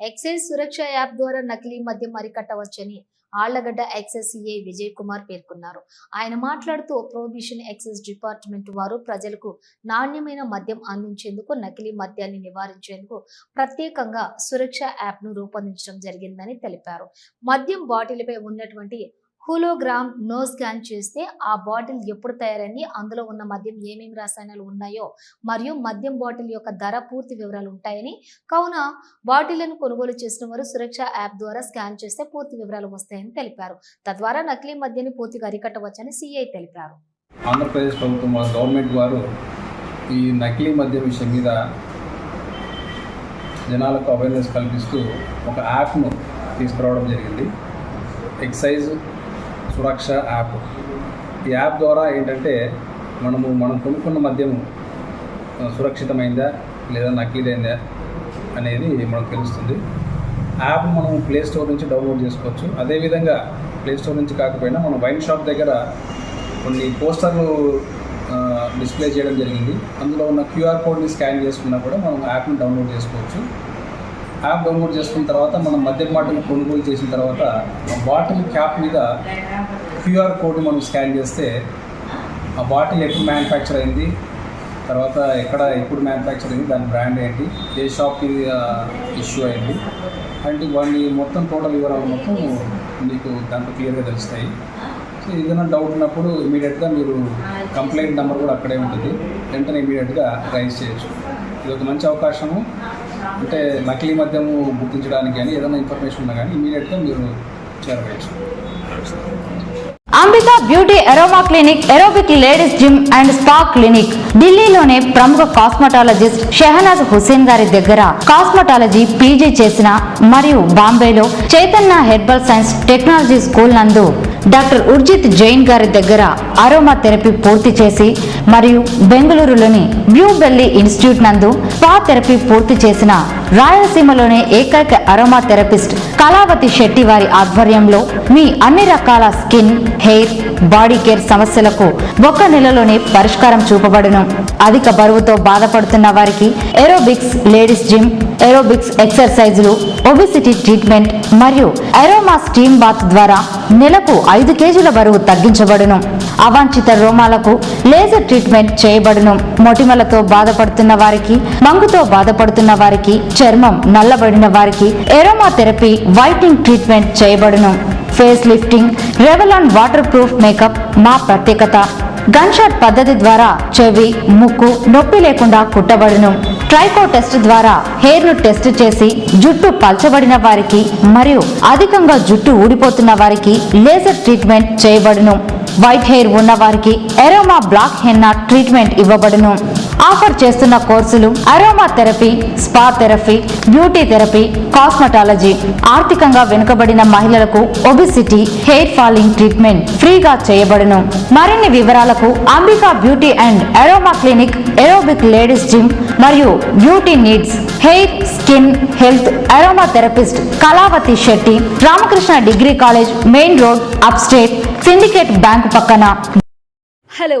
Excise Suraksha app ద్వారా నకిలీ మద్యం అరికట్టవచ్చని ఆళ్ళగడ్డ ఎక్సైజ్ సిఐ విజయ్ కుమార్ పేర్కొన్నారు. ఆయన మాట్లాడుతూ ప్రొహిబిషన్ ఎక్సైజ్ డిపార్ట్మెంట్ వారు ప్రజలకు నాణ్యమైన మద్యం అందించేందుకు నకిలీ మద్యాన్ని నివారించేందుకు ప్రత్యేకంగా సురక్ష యాప్ను రూపొందించడం జరిగిందని తెలిపారు. మద్యం బాటిల్పై ఉన్నటువంటి హూలోగ్రామ్ నో స్కాన్ చేస్తే ఆ బాటిల్ ఎప్పుడు తయారైంది? అందులో ఉన్న మద్యం ఏమేమి రసాయనాలు ఉన్నాయో మరియు మద్యం బాటిల్ యొక్క ధర పూర్తి వివరాలు ఉంటాయని? కావున బాటిళ్ళను కొనుగోలు చేసిన వారు సురక్ష యాప్ ద్వారా స్కాన్ చేస్తే పూర్తి వివరాలు వస్తాయని తెలిపారు. తద్వారా నకిలీ మద్యాన్ని పూర్తిగా అరికట్టవచ్చని సిఐ తెలిపారు. ఆంధ్రప్రదేశ్ ప్రభుత్వం గవర్నమెంట్ వారు ఈ నకిలీ మద్యం విషయం మీద జనాలకు అవేర్నెస్ కల్పిస్తూ ఒక యాప్ను తీసుకురావడం జరిగింది. Excise Suraksha app. ఈ యాప్ ద్వారా ఏంటంటే మనము మనం కొనుక్కున్న మద్యం సురక్షితమైందా లేదా నకిలీదైందా అనేది మనకు తెలుస్తుంది. యాప్ మనం ప్లే స్టోర్ నుంచి డౌన్లోడ్ చేసుకోవచ్చు. అదేవిధంగా ప్లే స్టోర్ నుంచి కాకపోయినా మనం వైన్ షాప్ దగ్గర కొన్ని పోస్టర్లు డిస్ప్లే చేయడం జరిగింది. అందులో ఉన్న క్యూఆర్ కోడ్ని స్కాన్ చేసుకున్నా కూడా మనం యాప్ని డౌన్లోడ్ చేసుకోవచ్చు. యాప్ డౌన్లోడ్ చేసుకున్న తర్వాత మనం మద్యం బాటిల్ కొనుగోలు చేసిన తర్వాత ఆ బాటిల్ క్యాప్ మీద క్యూఆర్ కోడ్ మనం స్కాన్ చేస్తే ఆ బాటిల్ ఎప్పుడు మ్యానుఫ్యాక్చర్ అయింది తర్వాత ఎక్కడ ఎప్పుడు మ్యానుఫ్యాక్చర్ అయింది దాని బ్రాండ్ ఏంటి ఏ షాప్కి ఇష్యూ అయింది అంటే వాడిని మొత్తం టోటల్ వివరాలు మొత్తం మీకు దాంట్లో క్లియర్గా తెలుస్తాయి. సో ఏదైనా డౌట్ ఉన్నప్పుడు ఇమీడియట్గా మీరు కంప్లైంట్ నెంబర్ కూడా అక్కడే ఉంటుంది. వెంటనే ఇమీడియట్గా రైజ్ చేయొచ్చు. ఇది ఒక మంచి అవకాశము. అంటే నకిలీ మద్యము గుర్తించడానికి కానీ ఏదైనా ఇన్ఫర్మేషన్ ఉన్నా కానీ ఇమీడియట్గా మీరు చేరవేయచ్చు Ambika Beauty Aroma Clinic Aerobic Ladies Gym and Spa Clinic. ఢిల్లీలోనే ప్రముఖ కాస్మెటాలజిస్ట్ షెహనాజ్ హుసేన్ గారి దగ్గర కాస్మెటాలజీ పీజీ చేసిన మరియు బాంబేలో Chaitanya herbal science technology school నందు డాక్టర్ ఉర్జిత్ జైన్ గారి దగ్గర అరోమా థెరపీ పూర్తి చేసి మరియు బెంగళూరులోని బ్లూ బెల్లీ ఇన్స్టిట్యూట్ నందు స్పా థెరపీ పూర్తి చేసిన రాయలసీమలోనే ఏకైక అరోమా థెరపిస్ట్ కళావతి శెట్టి వారి ఆధ్వర్యంలో మీ అన్ని రకాల స్కిన్ హెయిర్ బాడీ కేర్ సమస్యలకు ఒక్క నెలలోనే పరిష్కారం చూపబడును. అధిక బరువుతో బాధపడుతున్న వారికి ఏరోబిక్స్ లేడీస్ జిమ్ ఏరోబిక్స్ ఎక్సర్సైజులు ఒబిసిటీ ట్రీట్మెంట్ మరియు అరోమా స్టీమ్ బాత్ ద్వారా నెలకు ఐదు కేజీల బరువు తగ్గించబడును. అవాంఛిత రోమాలకు లేజర్ ట్రీట్మెంట్ చేయబడును. మొటిమలతో బాధపడుతున్న వారికి మంగుతో బాధపడుతున్న వారికి చర్మం నల్లబడిన వారికి ఎరోమా థెరపీ వైటింగ్ ట్రీట్మెంట్ చేయబడును. Face lifting Revlon water proof makeup మా ప్రత్యేకత. గన్షాట్ పద్ధతి ద్వారా చెవి ముక్కు నొప్పి లేకుండా కుట్టబడును. ట్రైకో టెస్ట్ ద్వారా హెయిర్ను టెస్ట్ చేసి జుట్టు పల్చబడిన వారికి మరియు అధికంగా జుట్టు ఊడిపోతున్న వారికి లేజర్ ట్రీట్మెంట్ చేయబడును. వైట్ హెయిర్ ఉన్న వారికి ఎరోమా బ్లాక్ హెన్నా ట్రీట్మెంట్ ఇవ్వబడును. ఆఫర్ చేస్తున్న కోర్సులు aroma therapy spa therapy beauty therapy cosmetology ఆర్థికంగా వెనుకబడిన మహిళలకు ఒబిసిటీ హెయిర్ ఫాలింగ్ ట్రీట్మెంట్ ఫ్రీగా చేయబడును. మరిన్ని వివరాలకు Ambika Beauty and Aroma Clinic Aerobic Ladies Gym మరియు beauty needs hair skin health aroma therapist Kalavathi Shetty Ramakrishna degree college main road up state Syndicate Bank పక్కన. Hello